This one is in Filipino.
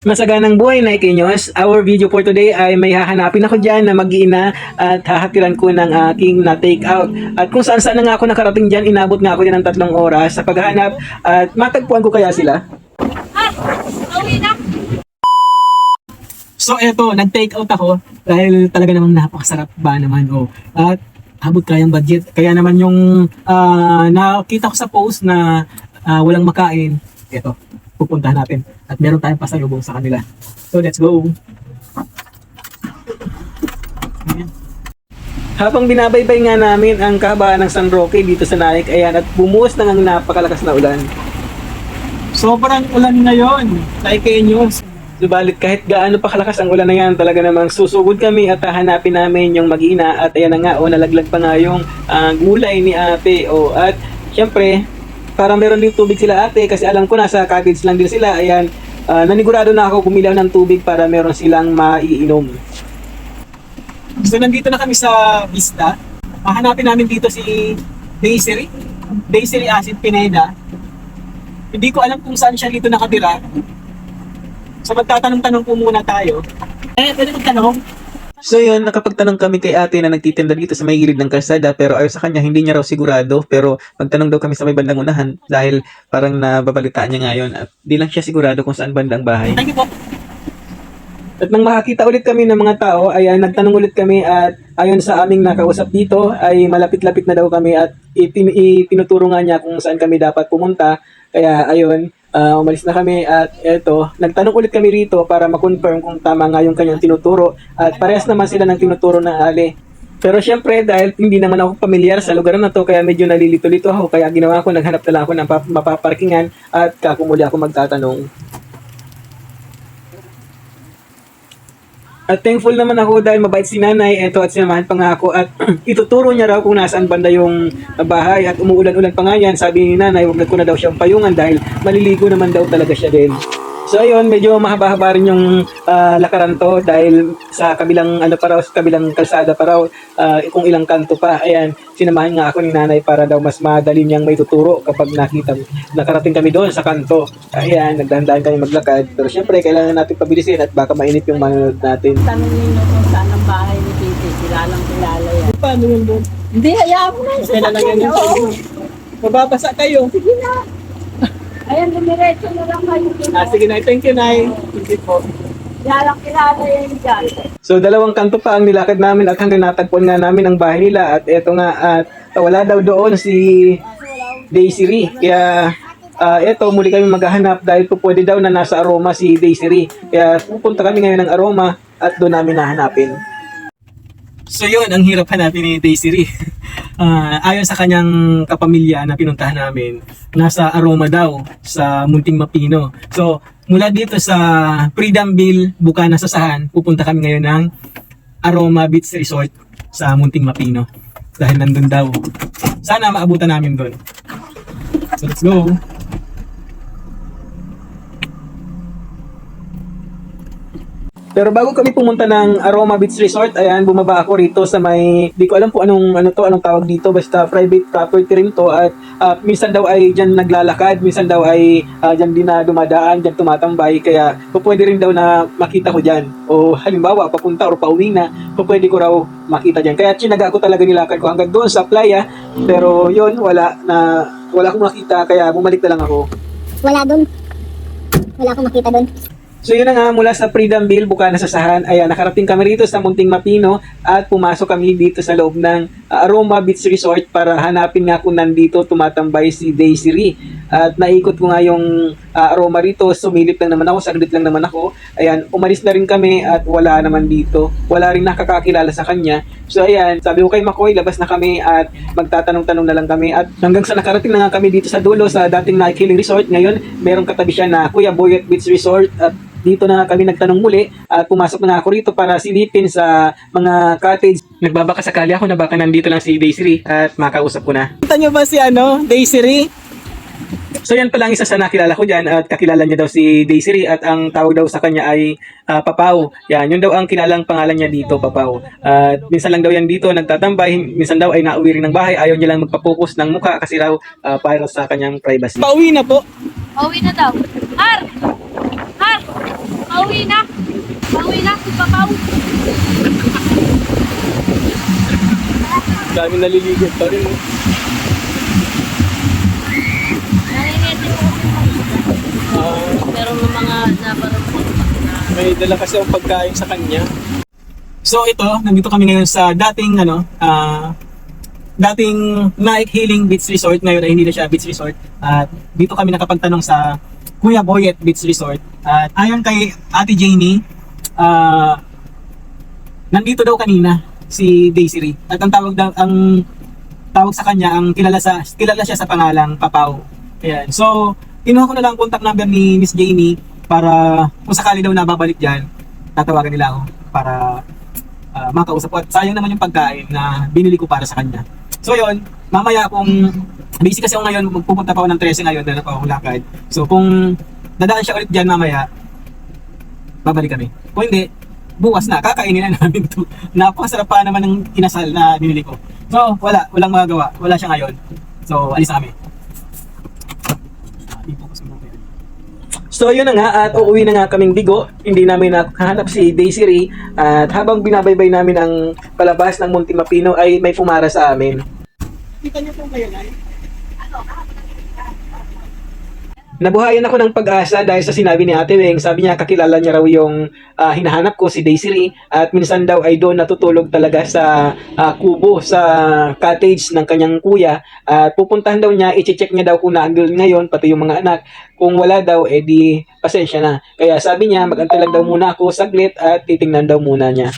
Masaganang buhay na ikinyos. Our video for today ay may hahanapin ako dyan na mag-iina at hahatiran ko ng aking na take out. At kung saan saan na nga ako nakarating dyan, inabot nga ako dyan ng tatlong oras sa paghahanap at matagpuan ko kaya sila. So eto, nag-take out ako dahil talaga namang napakasarap ba naman. Oh. At abot kayang budget. Kaya naman yung ah, nakita ko sa post na ah, walang makain, eto, pupuntahan natin. At meron tayong pasalubong sa kanila. So let's go! Habang binabaybay nga namin ang kahabaan ng San Roque dito sa Naik, ayan, at bumuhos na ang napakalakas na ulan. Sobrang ulan ngayon, Naikenyos. Subalit kahit gaano pa kalakas ang ulan na yan, talaga namang susugod kami at hahanapin namin yung mag-ina at ayan na nga, o nalaglag pa nga yung ah, gulay ni ate. O, at syempre, parang meron din tubig sila ate kasi alam ko nasa cottage lang din sila. Ayan, ah, nanigurado na ako kumilaw ng tubig para meron silang maiinom. So nandito na kami sa Vista. Hahanapin namin dito si Daisy. Daisy Acid Pineda. Hindi ko alam kung saan siya dito nakatira. So magtatanong-tanong po muna tayo. Eh, pwede magtanong? So yun, nakapagtanong kami kay ate na nagtitinda dito sa may gilid ng kalsada pero ayon sa kanya hindi niya raw sigurado pero magtanong daw kami sa may bandang unahan dahil parang nababalitaan niya ngayon at di lang siya sigurado kung saan bandang bahay. Thank you po. At nang makakita ulit kami ng mga tao, ayan, nagtanong ulit kami at ayon sa aming nakausap dito, ay malapit-lapit na daw kami at itin- itinuturo nga niya kung saan kami dapat pumunta. Kaya ayun, ah, umalis na kami at eto, nagtanong ulit kami rito para ma-confirm kung tama nga yung kanyang tinuturo at parehas naman sila ng tinuturo ng ali. Pero syempre, dahil hindi naman ako pamilyar sa lugar na to, kaya medyo nalilito-lito ako. Kaya ginawa ko, naghanap na lang ako ng pap- mapaparkingan at kakumuli ako magtatanong. At thankful naman ako dahil mabait si nanay, eto at sinamahan pa nga ako at ituturo niya raw kung nasaan banda yung bahay at umuulan-ulan pa nga yan. Sabi ni nanay, huwag na ko na daw siyang payungan dahil maliligo naman daw talaga siya din. So ayun, medyo mahaba-haba rin yung ah, lakaran to dahil sa kabilang ano pa raw, sa kabilang kalsada pa raw, ah, kung ilang kanto pa. Ayan, sinamahan nga ako ni nanay para daw mas madali niyang may tuturo kapag nakita nakarating kami doon sa kanto. Ayan, nagdahan-dahan kami maglakad. Pero syempre, kailangan natin pabilisin at baka mainit yung manonood natin. Tanungin nyo kung saan ang bahay ni Titi. Kilalang kilala yan. Paano yun doon? Hindi, hayaan mo na yung Kailan lang yan? Mababasa kayo. Sige na. Ayan, dumiretso na lang kayo. Ah, sige na, thank you, Nay. Thank you po. Kilalang kilala yan dyan. So dalawang kanto pa ang nilakad namin at hanggang natagpuan nga namin ang bahay nila at eto nga at wala daw doon si Daisy Ree. Kaya ah, eto muli kami maghahanap dahil po pwede daw na nasa aroma si Daisy Ree. Kaya pupunta kami ngayon ng aroma at doon namin hahanapin. So yun, ang hirap hanapin ni Daisy Ree. Ah, ayon sa kanyang kapamilya na pinuntahan namin, nasa aroma daw sa Munting Mapino. So, mula dito sa Freedomville, Bukana, Sasahan, pupunta kami ngayon ng Aroma Beach Resort sa Munting Mapino. Dahil nandun daw. Sana maabutan namin doon. So, let's go. Pero bago kami pumunta ng Aroma Beach Resort, ayan, bumaba ako rito sa may, di ko alam kung anong, ano to, anong tawag dito, basta private property rin to at ah, minsan daw ay dyan naglalakad, minsan daw ay ah, dyan din na dumadaan, dyan tumatambay, kaya po pwede rin daw na makita ko dyan. O halimbawa, papunta or pauwi na, po pwede ko raw makita dyan. Kaya chinaga ko talaga nilakad ko hanggang doon sa playa, pero yun, wala na, wala akong makita, kaya bumalik na lang ako. Wala dun. Wala akong makita dun. So yun na nga, mula sa Freedomville, Bukana sa Sahan, ayan, nakarating kami rito sa Munting Mapino at pumasok kami dito sa loob ng uh, Aroma Beach Resort para hanapin nga kung nandito tumatambay si Daisy Ree. At naikot ko nga yung uh, aroma rito, sumilip lang naman ako, saglit lang naman ako. Ayan, umalis na rin kami at wala naman dito. Wala rin nakakakilala sa kanya. So ayan, sabi ko kay Makoy, labas na kami at magtatanong-tanong na lang kami. At hanggang sa nakarating na nga kami dito sa dulo sa dating Nike Resort. Ngayon, merong katabi siya na Kuya Boyet Beach Resort at dito na kami nagtanong muli at pumasok na ako rito para silipin sa mga cottage. Nagbabaka sakali ako na baka nandito lang si Daisy at makausap ko na. Kita niyo ba si ano, Daisy? So yan pala ang isa sa nakilala ko dyan at kakilala niya daw si Daisy at ang tawag daw sa kanya ay ah, Papaw. Yan, yun daw ang kilalang pangalan niya dito, Papaw. At minsan lang daw yan dito nagtatambay, minsan daw ay nauwi rin ng bahay, ayaw niya lang magpapokus ng mukha kasi raw ah, para sa kanyang privacy. Pauwi na po. Pauwi na daw. Har! Pauwi na. Pauwi na, Papaw. Dami naliligo pa rin. Nangingitin ko Ah, Meron ng mga naparang na may dala kasi ang pagkain sa kanya. So ito, nandito kami ngayon sa dating ano, ah dating Nike Healing Beach Resort. Ngayon ay hindi na siya beach resort. At dito kami nakapagtanong sa Kuya Boyet Beach Resort. At ayon kay Ate Jamie, ah nandito daw kanina si Daisy At ang tawag daw ang tawag sa kanya ang kilala sa kilala siya sa pangalang Papaw. Ayan. So, kinuha ko na lang ang contact number ni Miss Jamie para kung sakali daw nababalik diyan, tatawagan nila ako para ah, makausap ko. At sayang naman yung pagkain na binili ko para sa kanya. So yun, mamaya kung busy kasi ako ngayon, pupunta pa ako ng 13 ngayon dahil pa ako lakad. So kung dadaan siya ulit dyan mamaya, babalik kami. Kung hindi, bukas na, kakainin na namin to. Napakasarap pa naman ng inasal na binili ko. So, wala, walang magagawa. Wala siya ngayon. So, alis na kami. So yun na nga at uuwi na nga kaming bigo. Hindi namin nakahanap si Daisy Ray at habang binabaybay namin ang palabas ng Monte Mapino ay may pumara sa amin. Kita niyo po ngayon ay? Nabuhayan ako ng pag-asa dahil sa sinabi ni Ate Weng. Sabi niya kakilala niya raw yung ah, hinahanap ko si Daisy Ray at minsan daw ay doon natutulog talaga sa ah, kubo sa cottage ng kanyang kuya at pupuntahan daw niya, i-check niya daw kung naandun ngayon pati yung mga anak. Kung wala daw, eh di pasensya na. Kaya sabi niya, magantay lang daw muna ako saglit at titingnan daw muna niya.